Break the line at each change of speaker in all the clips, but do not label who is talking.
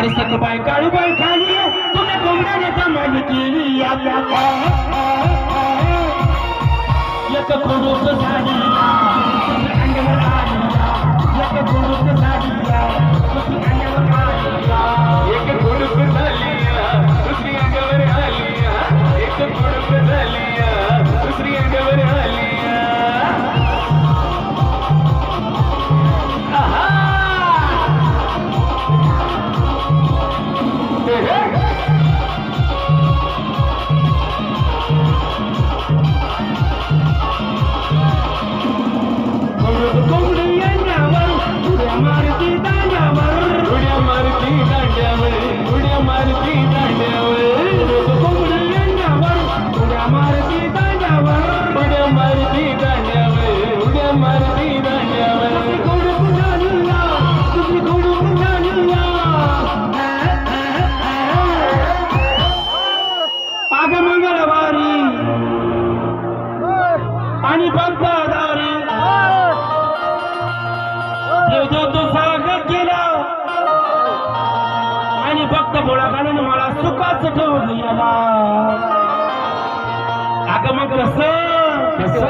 अरे सगबाई काळूबाई खाली तुझ्या कोंबड्याने कमाल केली एक खडूस झाली.
আমার কি
আমার কি भोळा काढून मला सुखाच ठेवून याला. अगं मग कस? कस?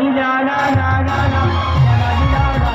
Na na na na na. la